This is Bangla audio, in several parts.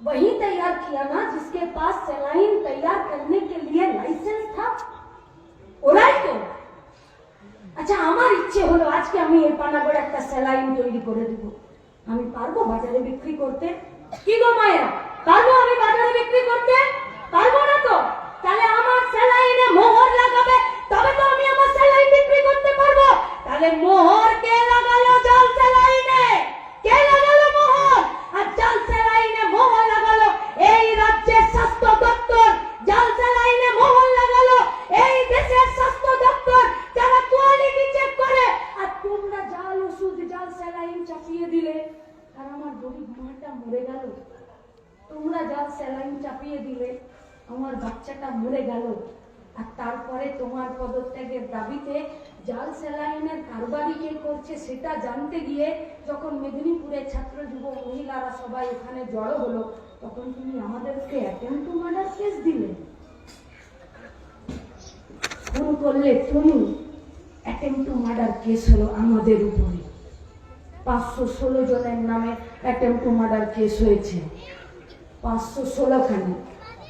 वही तैयार किया ना जिसके पास सलाइन तैयार करने के लिए लाइसेंस था ওরাই তো আচ্ছা আমার ইচ্ছে হলো আজকে আমি এই পানাগড় একটা স্যালাইন তৈরি করে দেবো আমি পারবো বাজারে বিক্রি করতে কি গো মায়েরা পারবো আমি বাজারে বিক্রি করতে পারবো না তো তাহলে আমার স্যালাইনে মোহর লাগাবে তবে তো আমি আমার স্যালাইন বিক্রি করতে পারবো তাহলে মোহর কে লাগালো জল স্যালাইনে তোমরা জাল স্যালাইন চাপিয়ে দিলে, আমার বাচ্চাটা মরে গেল। আর তারপরে তোমার পদত্যাগের দাবিতে জাল স্যালাইনের কারবারি কে করছে সেটা জানতে গিয়ে যখন মেদিনীপুরের ছাত্র যুব মহিলারা সবাই এখানে জড়ো হলো, তখন তুমি আমাদেরকে অ্যাটেম্প টু মার্ডার কেস দিলে। ফোন করলে তুমি অ্যাটেম্প টু মার্ডার কেস হলো আমাদের উপরে। পাঁচশো ষোলো জনের নামে অ্যাটেম্প টু মার্ডার কেস হয়েছে। পাঁচশো ষোলো খানে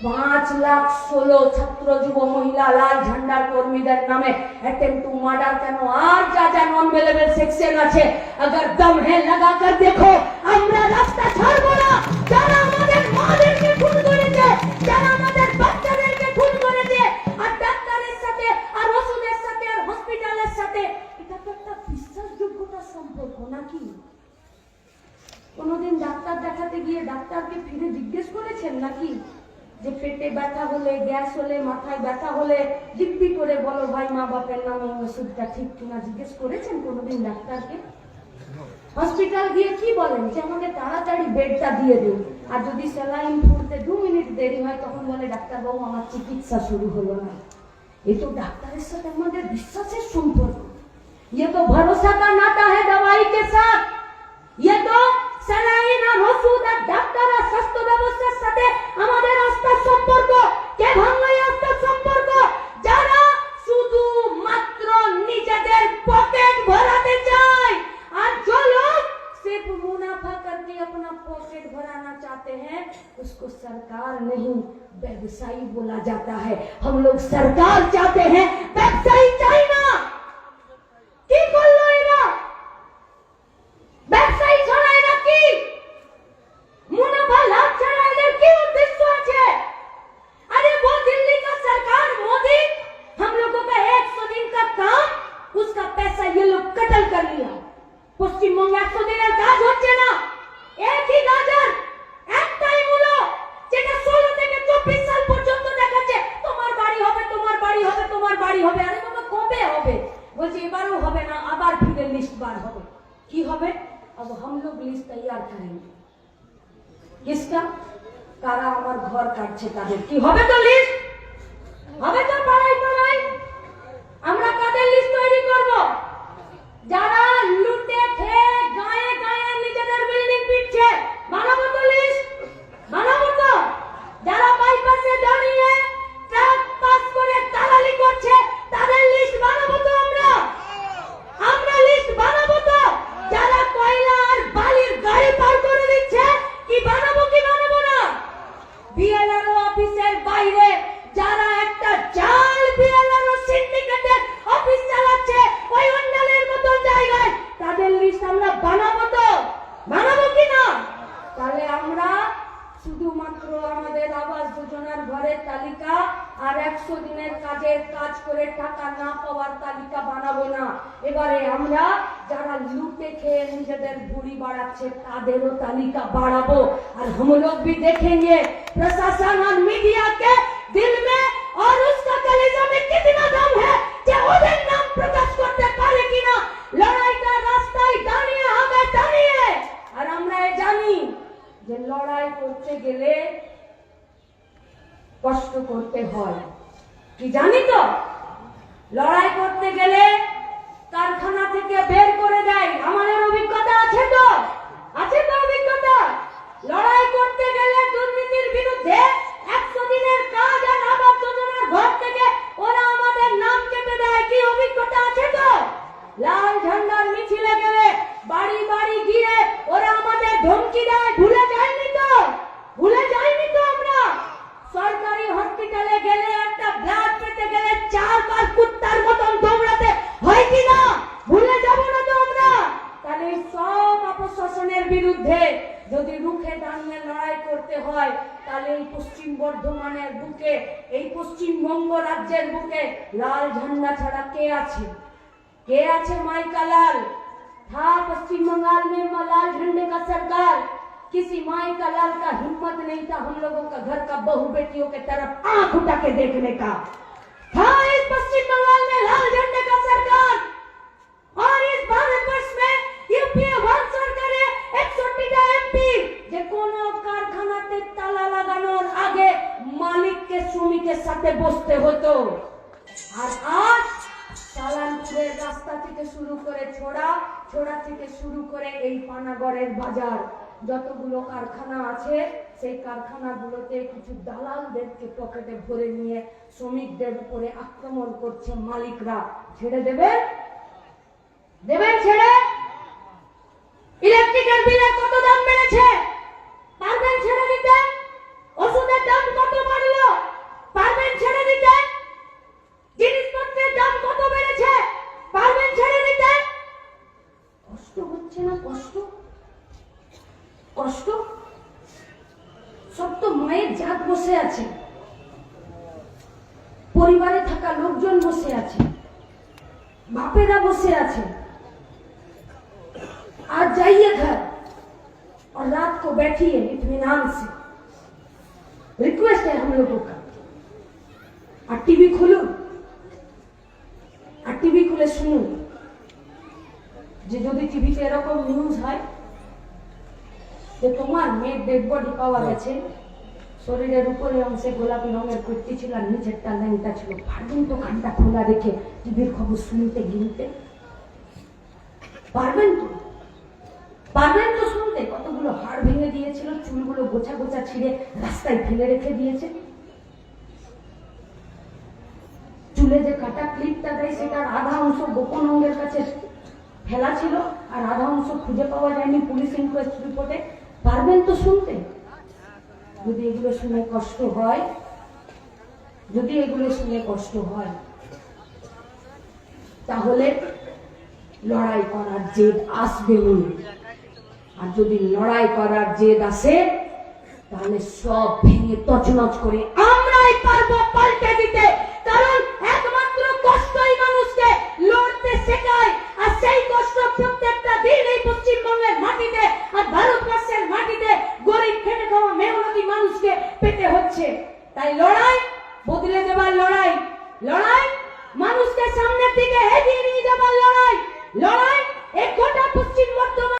পাঁচ লাখ ষোলো ছাত্র যুব মহিলা লাল ঝান্ডার কর্মীদের নামে অ্যাটেম্প টু মার্ডার কেন আর যা যা নন অ্যাভেলেবল সেকশন আছে अगर दम है लगा कर देखो আমরা রাস্তা ছাড়বো যে পেটে ব্যথা হলে গ্যাস হলে মাথায় ব্যথা হলে দিব্যি করে বলো ভাই মা বাপের নামে এই ওষুধটা ঠিক কিনা জিজ্ঞেস করেছেন কোনোদিন ডাক্তারকে হসপিটাল গিয়ে কি বলেন যে আমাকে তাড়াতাড়ি বেডটা দিয়ে দিন আর যদি স্যালাইন ফুটতে দু মিনিট দেরি হয় তখন বলে ডাক্তারবাবু আমার চিকিৎসা শুরু হলো না এ তো ডাক্তারের সাথে আমাদের বিশ্বাসের সম্পর্ক ये तो भरोसा का नाता है दवाई के साथ ये तो স্যালাইন আর ওষুধ আর ডাক্তার আর স্বাস্থ্য ব্যবস্থার সাথে আমাদের আস্থার সম্পর্ক কে ভাঙলো এই আস্থার সম্পর্ক যারা শুধু মাত্র নিজেদের পকেট ভরাতে চায় আর जो लोग सिर्फ मुनाफा करके अपना पॉकेट भराना चाहते हैं उसको सरकार नहीं व्यवसायी बोला जाता है हम लोग सरकार चाहते हैं व्यवसायी चाइना ফিরে লিস্ট বার হবে কি হবে अब हम लोग लिस्ट तैयार करेंगे কিসকা কারা আমার ঘর কাটছে তাদের কি হবে তো লিস্ট দিনের কাজের কাজ করে টাকা না পাওয়ার তালিকা বানাবো না এবারে আমরা যারা লুটে খেয়ে নিজেদের ভুড়ি বাড়াচ্ছে তাদেরও তালিকা বাড়াবো আর हम लोग भी देखेंगे प्रशासन और मीडिया के दिल में কি জানি তো? লড়াই করতে গেলে কারখানা থেকে বের করে দেয়। আমাদের অভিজ্ঞতা আছে তো? আছে তো অভিজ্ঞতা? লড়াই করতে গেলে দুর্নীতির বিরুদ্ধে বুকে এই পশ্চিমবঙ্গ রাজ্যের বুকে লাল ঝান্ডা ছাড়া কে আছে কে আছে माई लाल था पश्चिम बंगाल में म- लाल झंडे का सरकार किसी माई का लाल का हिम्मत नहीं था हम लोगों का घर का बहू बेटियों के तरफ आंख उठा के देखने का था इस पश्चिम बंगाल में लाल झंडे का सरकार রাস্তা থেকে শুরু করে ছোড়া ছোড়া থেকে শুরু করে এই পানাগড়ের বাজার। যতগুলো কারখানা আছে, সেই কারখানাগুলোতে কিছু দালালদেরকে পকেটে ভরে নিয়ে শ্রমিকদের উপরে আক্রমণ করছে মালিকরা। ছেড়ে দেবেন দেবেন ছেড়ে ইলেকট্রিকের বিলের কত দাম বেড়েছে পারবেন ছেড়ে দিতে ওষুধের দাম কত বাড়লো পারবেন ছেড়ে দিতে জিনিসপত্রের দাম কত বেড়েছে পারবেন ছেড়ে দিতে কষ্ট হচ্ছে না কষ্ট কষ্ট সব তো মায়ের জাত বসে আছে পরিবারে থাকা লোকজন বসে আছে বাপেরা বসে আছে आज जाइए घर और रात को बैठिए इत्मीनान से रिक्वेस्ट है हम लोगों का আর টিভি খুলুন আর টিভি খুলে শুনুন যে যদি টিভিতে এরকম নিউজ হয় যে তোমার মেয়ের ডেড বডি পাওয়া গেছে শরীরের উপরে অংশে গোলাপি রঙের কুর্তি ছিল আর নিচেরটা ল্যাংটা ছিল। পারবেন তো কানটা খোলা রেখে টিভির খবর শুনতে গিনতে? পারবেন তো? পারবেন তো শুনতে? কতগুলো হাড় ভেঙে দিয়েছিল চুলগুলো গোছা গোছা ছিঁড়ে রাস্তায় ফেলে রেখে দিয়েছে। চুলে যে কাটা ক্লিপটা দেয় সেটার আধা অংশ গোপন অঙ্গের কাছে ফেলা ছিল আর আধা অংশ খুঁজে পাওয়া যায়নি পুলিশ ইনকোয়েস্ট রিপোর্টে। পারবেন তো শুনতে? যদি এগুলো শুনে কষ্ট হয়, যদি এগুলো শুনে কষ্ট হয়, তাহলে লড়াই করার জেদ আসবে আর যদি লড়াই করার জেদ আসে, তাহলে সব ভেঙে তছনছ করে আমরাই পারব পাল্টে দিতে। কারণ একমাত্র কষ্টই মানুষকে লড়তে শেখায়, আর সেই কষ্ট প্রত্যেকটা দিন এই পশ্চিমবঙ্গের